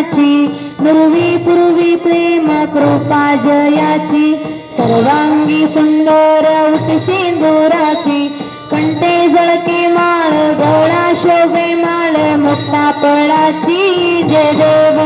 जयाची नुरवी पूर्वी प्रेम कृपा जयाची. सर्वांगी सुंदर सिंदुराची कंटे जळके माळ गळा शोभे माळ मुक्ता पळाची. जय देव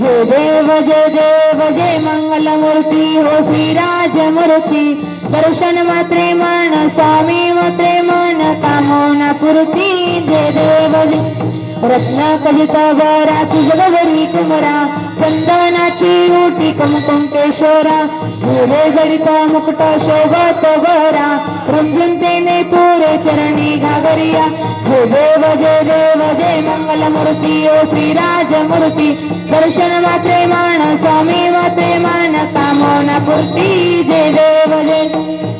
जय देव जय देव जय मंगल मूर्ती हो श्रीराज मूर्ती दर्शन मात्रे मन स्वामी मात्रे मन कामोना पुरती. जय देव जय रत्ना रत्न वारा तुझ घरी कुमरा. चंदनाची उटी कुमकुंकेश्वरा हिरे जडित मुकुट शोभत वरा रुंजून तेने पुरे चरणी घागरिया जय देव जय देव जय मंगल मूर्ती ओ श्रीराज मूर्ती दर्शन मात्रे मान स्वामी मात्रे मान कामोना पूर्ती जय देव जय।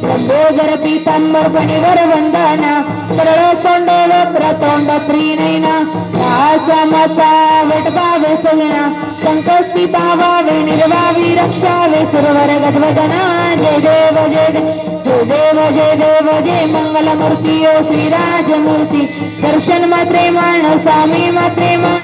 लंबोदर पीतांबर फणीवर वंदना सरळ सोंड वक्र तोंड त्रिनयना समचा वटवावे सजना संकष्टी पावावे निर्वावी रक्षावे सुरवर गद्वदना जय देव जय. जय देव जय देव जय मंगलमूर्ती ओ श्रीराजमूर्ती. दर्शन मात्रे मान स्वामी मात्रे मान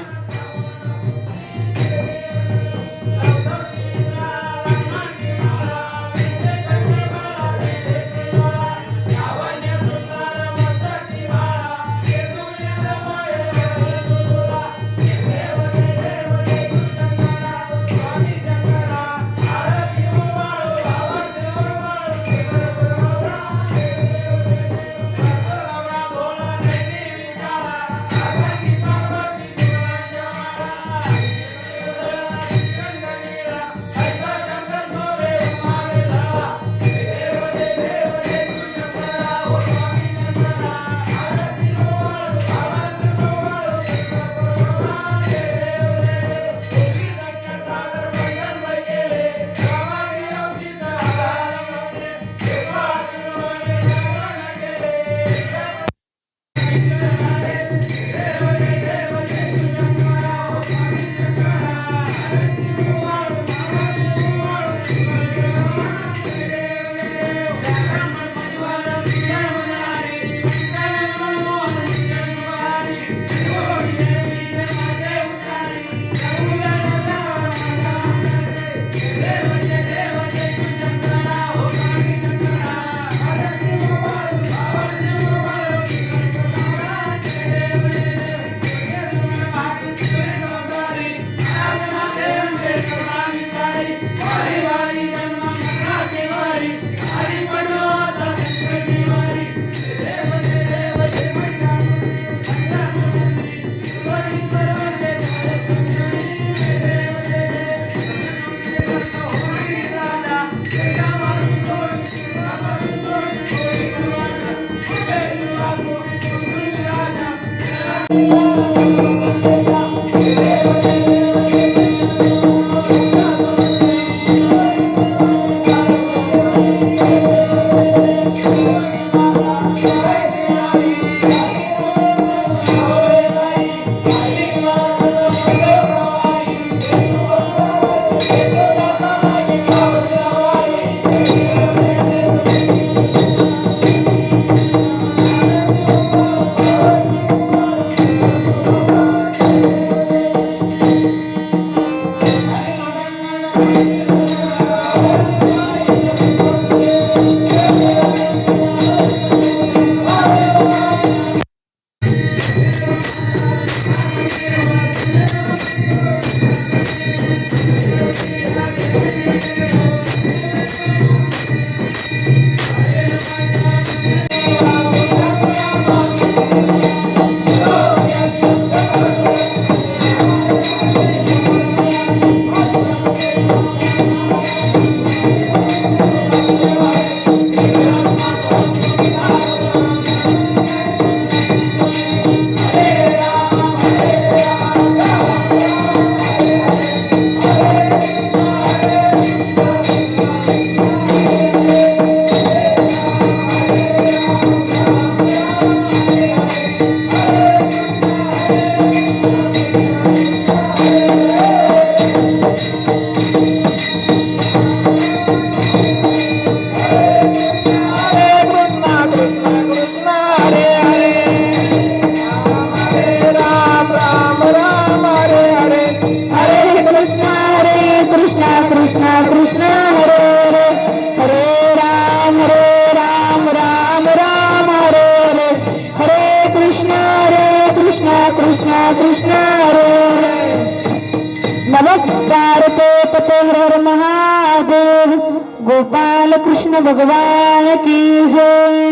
गोपाल कृष्ण भगवान की जय।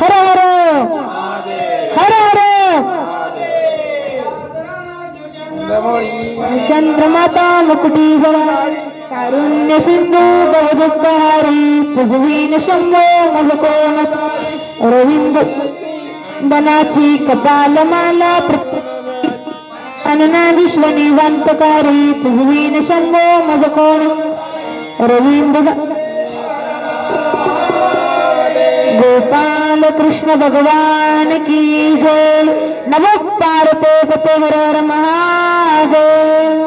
हर हर। हर हर। चंद्रमाता मुकुटी कारुण्य सिंधु बहुदुःखहारी पृथ्वीन शंभो मजकोन रविंद बनाची कपालमाला अनना विश्व निवांतकारी पृथ्वीन शंभो मजकोन रवींद्र गोपाल कृष्ण भगवान की जय। नमो पार्वते पते महादेव